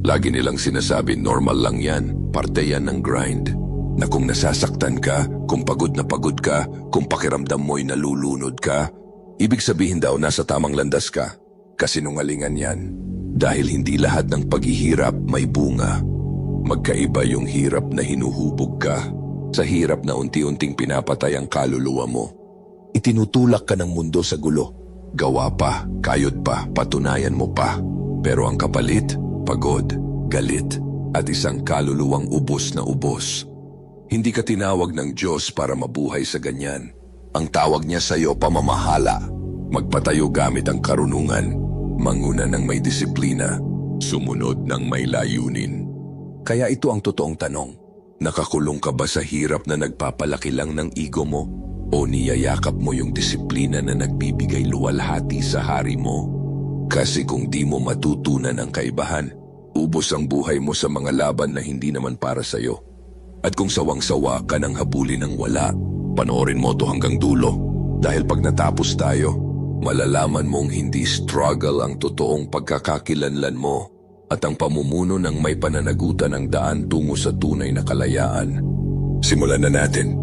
Lagi nilang sinasabi normal lang yan, parte yan ng grind. Na kung nasasaktan ka, kung pagod na pagod ka, kung pakiramdam mo'y nalulunod ka, ibig sabihin daw nasa tamang landas ka. Kasinungalingan yan. Dahil hindi lahat ng paghihirap may bunga. Magkaiba yung hirap na hinuhubog ka sa hirap na unti-unting pinapatay ang kaluluwa mo. Itinutulak ka ng mundo sa gulo. Gawa pa, kayod pa, patunayan mo pa. Pero ang kapalit, pagod, galit, at isang kaluluwang ubos na ubos. Hindi ka tinawag ng Diyos para mabuhay sa ganyan. Ang tawag niya sa iyo pamamahala. Magpatayo gamit ang karunungan. Manguna ng may disiplina. Sumunod ng may layunin. Kaya ito ang totoong tanong. Nakakulong ka ba sa hirap na nagpapalaki lang ng ego mo? O niyayakap mo yung disiplina na nagbibigay luwalhati sa hari mo? Kasi kung di mo matutunan ang kaibahan, ubos ang buhay mo sa mga laban na hindi naman para sa'yo. At kung sawang-sawa ka ng habulin ng wala, panoorin mo to hanggang dulo. Dahil pag natapos tayo, malalaman mong hindi struggle ang totoong pagkakakilanlan mo at ang pamumuno ng may pananagutan ng daan tungo sa tunay na kalayaan. Simulan na natin.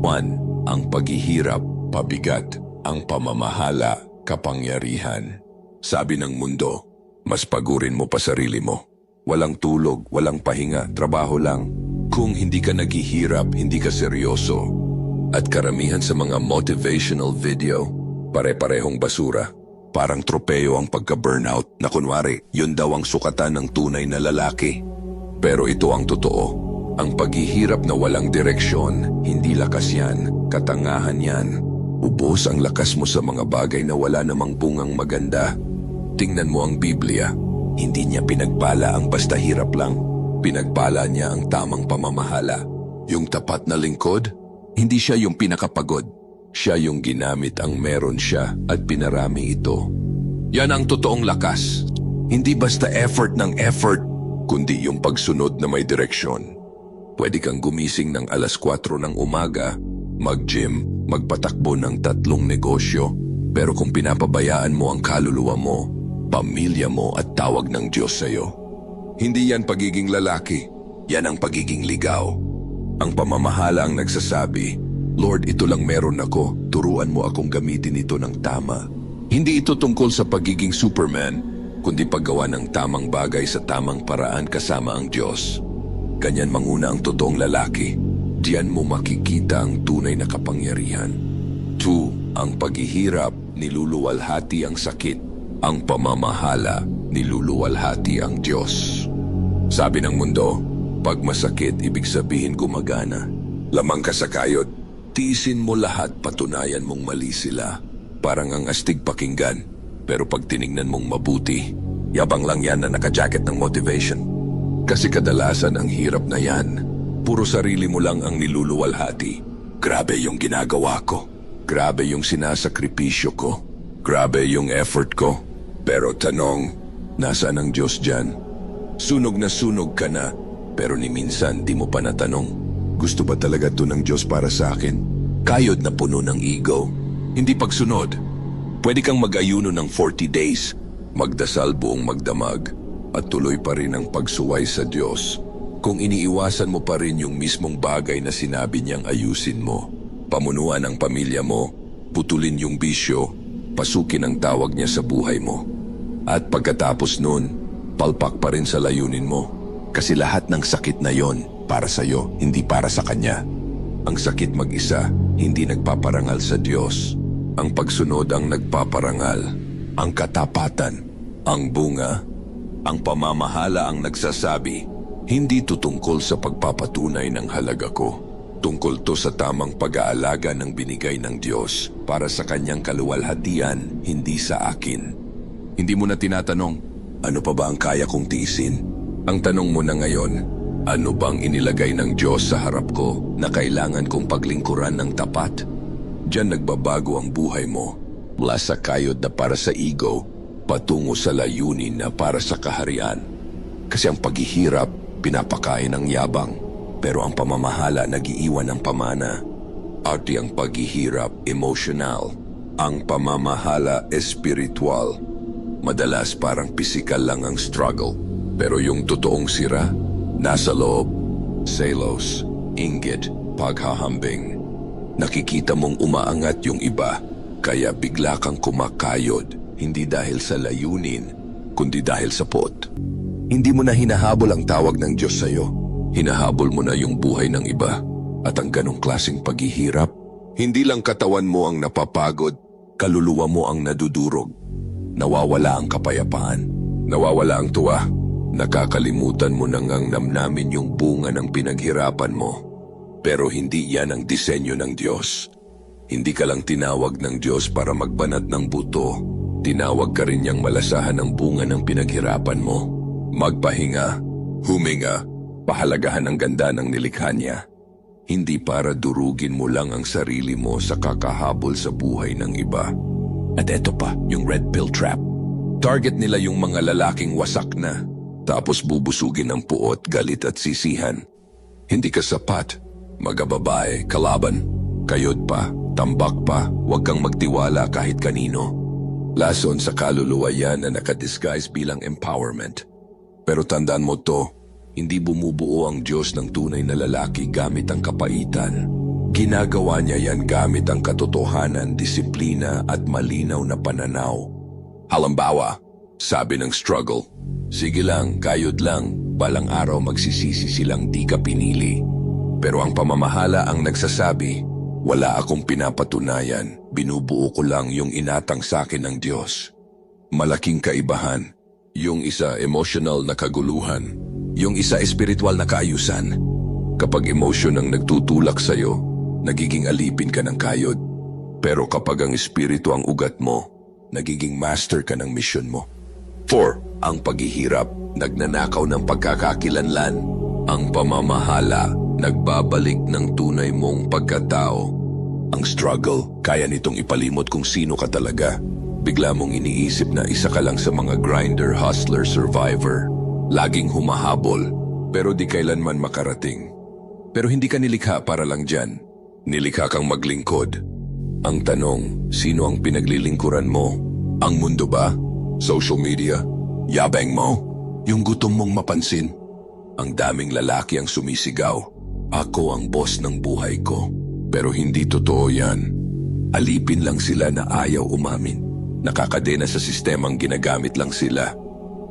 1. Ang paghihirap, pabigat, ang pamamahala, kapangyarihan. Sabi ng mundo, mas pagurin mo pa sarili mo. Walang tulog, walang pahinga, trabaho lang. Kung hindi ka naghihirap, hindi ka seryoso. At karamihan sa mga motivational video, pare-parehong basura. Parang tropeo ang pagka-burnout na kunwari, yun daw ang sukatan ng tunay na lalaki. Pero ito ang totoo. Ang paghihirap na walang direksyon, hindi lakas yan, katangahan yan. Ubos ang lakas mo sa mga bagay na wala namang bungang maganda. Tingnan mo ang Biblia. Hindi niya pinagpala ang basta hirap lang. Pinagpala niya ang tamang pamamahala. Yung tapat na lingkod, hindi siya yung pinakapagod. Siya yung ginamit ang meron siya at pinarami ito. Yan ang totoong lakas. Hindi basta effort ng effort, kundi yung pagsunod na may direksyon. Pwede kang gumising ng alas 4 ng umaga, mag-gym, magpatakbo ng tatlong negosyo, pero kung pinapabayaan mo ang kaluluwa mo, pamilya mo at tawag ng Diyos sa'yo, hindi yan pagiging lalaki, yan ang pagiging ligaw. Ang pamamahala ang nagsasabi, Lord, ito lang meron ako, turuan mo akong gamitin ito ng tama. Hindi ito tungkol sa pagiging Superman, kundi paggawa ng tamang bagay sa tamang paraan kasama ang Diyos. Ganyan manguna ang totoong lalaki. Diyan mo makikita ang tunay na kapangyarihan. Two, ang paghihirap, niluluwalhati ang sakit. Ang pamamahala, niluluwalhati ang Diyos. Sabi ng mundo, pag masakit, ibig sabihin gumagana. Lamang ka sa kayod, tiisin mo lahat patunayan mong mali sila. Parang ang astig pakinggan, pero pag tiningnan mong mabuti, yabang lang yan na nakajacket ng motivation. Kasi kadalasan ang hirap na yan, puro sarili mo lang ang niluluwalhati. Grabe yung ginagawa ko. Grabe yung sinasakripisyo ko. Grabe yung effort ko. Pero tanong, nasaan ang Diyos dyan? Sunog na sunog ka na, pero ni minsan di mo pa natanong. Gusto ba talaga to ng Diyos para sa akin? Kayod na puno ng ego. Hindi pagsunod. Pwede kang mag-ayuno ng 40 days, magdasal buong magdamag, at tuloy pa rin ang pagsuway sa Diyos. Kung iniiwasan mo pa rin yung mismong bagay na sinabi niyang ayusin mo, pamunuan ang pamilya mo, putulin yung bisyo, pasukin ang tawag niya sa buhay mo. At pagkatapos nun, palpak pa rin sa layunin mo. Kasi lahat ng sakit na yon para sa'yo, hindi para sa Kanya. Ang sakit mag-isa, hindi nagpaparangal sa Diyos. Ang pagsunod ang nagpaparangal. Ang katapatan, ang bunga, ang pamamahala ang nagsasabi, hindi to tungkol sa pagpapatunay ng halaga ko. Tungkol to sa tamang pag-aalaga ng binigay ng Diyos para sa kanyang kaluwalhatian, hindi sa akin. Hindi mo na tinatanong, ano pa ba ang kaya kong tiisin? Ang tanong mo na ngayon, ano bang inilagay ng Diyos sa harap ko na kailangan kong paglingkuran ng tapat? Diyan nagbabago ang buhay mo. Mula sa kayod na para sa ego, patungo sa layunin na para sa kaharian. Kasi ang paghihirap, pinapakain ng yabang. Pero ang pamamahala nagiiwan ng pamana. Arti ang paghihirap, emotional. Ang pamamahala, espiritual. Madalas parang pisikal lang ang struggle. Pero yung totoong sira, nasa loob. Selos, inggit, paghahambing. Nakikita mong umaangat yung iba, kaya bigla kang kumakayod, hindi dahil sa layunin, kundi dahil sa pot. Hindi mo na hinahabol ang tawag ng Diyos sa'yo. Hinahabol mo na yung buhay ng iba. At ang ganong klaseng paghihirap, hindi lang katawan mo ang napapagod, kaluluwa mo ang nadudurog. Nawawala ang kapayapaan. Nawawala ang tuwa. Nakakalimutan mo nang ang namnamin yung bunga ng pinaghirapan mo. Pero hindi yan ang disenyo ng Diyos. Hindi ka lang tinawag ng Diyos para magbanat ng buto. Tinawag ka rin niyang malasahan ang bunga ng pinaghirapan mo. Magpahinga, huminga, pahalagahan ang ganda ng nilikha niya. Hindi para durugin mo lang ang sarili mo sa kakahabol sa buhay ng iba. At eto pa, yung red pill trap. Target nila yung mga lalaking wasak na, tapos bubusugin ng puot, galit at sisihan. Hindi ka sapat, magababae, kalaban, kayod pa, tambak pa, huwag kang magtiwala kahit kanino. Lason sa kaluluwa yan na nakadisguise bilang empowerment. Pero tandaan mo to, hindi bumubuo ang Diyos ng tunay na lalaki gamit ang kapaitan. Ginagawa niya yan gamit ang katotohanan, disiplina at malinaw na pananaw. Halimbawa, sabi ng struggle, Sige lang, kayod lang, balang araw magsisisi silang di ka pinili. Pero ang pamamahala ang nagsasabi, wala akong pinapatunayan, binubuo ko lang yung inatang sa akin ng Diyos. Malaking kaibahan, yung isa emotional na kaguluhan, yung isa espiritual na kaayusan. Kapag emotion ang nagtutulak sa'yo, nagiging alipin ka ng kayod. Pero kapag ang espiritu ang ugat mo, nagiging master ka ng mission mo. 4. Ang paghihirap, nagnanakaw ng pagkakakilanlan. Ang pamamahala, nagbabalik ng tunay mong pagkatao. Ang struggle, kaya nitong ipalimot kung sino ka talaga. Bigla mong iniisip na isa ka lang sa mga grinder, hustler, survivor. Laging humahabol, pero di kailanman makarating. Pero hindi ka nilikha para lang dyan. Nilikha kang maglingkod. Ang tanong, sino ang pinaglilingkuran mo? Ang mundo ba? Social media? Yabang mo? Yung gutom mong mapansin? Ang daming lalaki ang sumisigaw. Ako ang boss ng buhay ko. Pero hindi totoo yan. Alipin lang sila na ayaw umamin. Nakakadena sa sistemang ginagamit lang sila.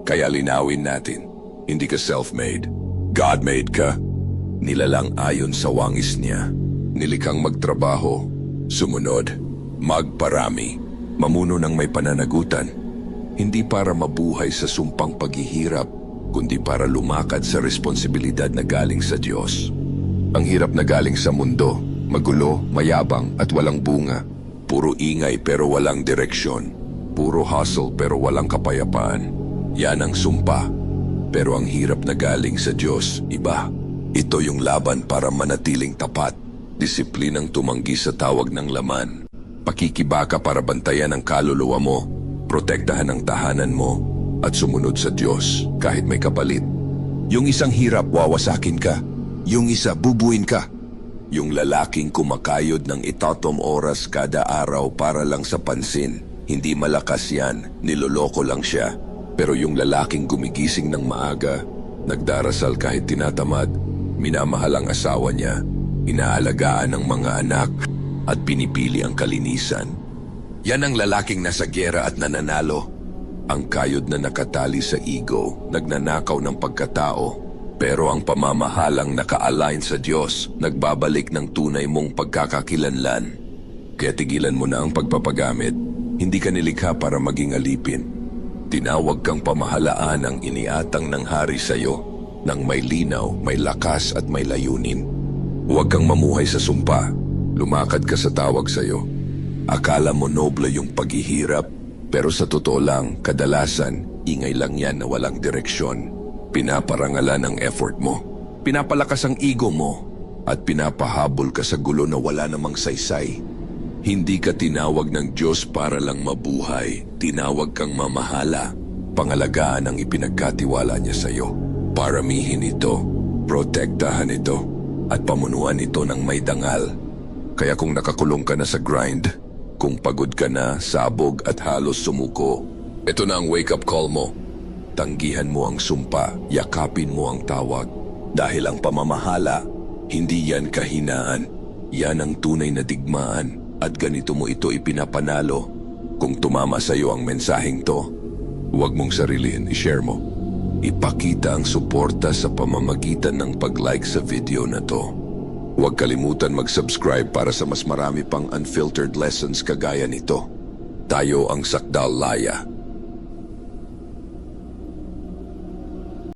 Kaya linawin natin, hindi ka self-made. God-made ka. Nilalang ayon sa wangis niya. Nilikang magtrabaho, sumunod, magparami, mamuno ng may pananagutan. Hindi para mabuhay sa sumpang paghihirap, kundi para lumakad sa responsibilidad na galing sa Diyos. Ang hirap na galing sa mundo, magulo, mayabang at walang bunga. Puro ingay pero walang direksyon. Puro hustle pero walang kapayapaan. Yan ang sumpa. Pero ang hirap na galing sa Diyos, iba. Ito yung laban para manatiling tapat. Disiplinang tumanggi sa tawag ng laman. Pakikibaka para bantayan ang kaluluwa mo. Protektahan ang tahanan mo. At sumunod sa Diyos kahit may kapalit. Yung isang hirap, wawasakin ka. Yung isa, bubuin ka. Yung lalaking kumakayod ng itatom oras kada araw para lang sa pansin. Hindi malakas yan, niloloko lang siya. Pero yung lalaking gumigising ng maaga, nagdarasal kahit tinatamad, minamahal ang asawa niya, inaalagaan ang mga anak, at pinipili ang kalinisan. Yan ang lalaking nasa gera at nananalo. Ang kayod na nakatali sa ego, nagnanakaw ng pagkatao, pero ang pamamahalang naka-align sa Diyos, nagbabalik ng tunay mong pagkakakilanlan. Kaya tigilan mo na ang pagpapagamit. Hindi ka nilikha para maging alipin. Tinawag kang pamahalaan ang iniatang ng hari sa iyo nang may linaw, may lakas at may layunin. Huwag kang mamuhay sa sumpa. Lumakad ka sa tawag sa iyo. Akala mo noble yung paghihirap, pero sa totoo lang, kadalasan, ingay lang yan na walang direksyon. Pinaparangalan ang effort mo. Pinapalakas ang ego mo. At pinapahabol ka sa gulo na wala namang saysay. Hindi ka tinawag ng Diyos para lang mabuhay. Tinawag kang mamahala. Pangalagaan ang ipinagkatiwala niya sa iyo. Paramihin ito, protektahan ito, at pamunuan ito ng may dangal. Kaya kung nakakulong ka na sa grind, kung pagod ka na, sabog at halos sumuko, ito na ang wake-up call mo. tanggihan mo ang sumpa, yakapin mo ang tawag. Dahil ang pamamahala, hindi yan kahinaan. Yan ang tunay na digmaan at ganito mo ito ipinapanalo. Kung tumama sa iyo ang mensaheng to, huwag mong sarilin, i-share mo. Ipakita ang suporta sa pamamagitan ng pag-like sa video na to. Huwag kalimutan mag-subscribe para sa mas marami pang unfiltered lessons kagaya nito. Tayo ang Sakdal Laya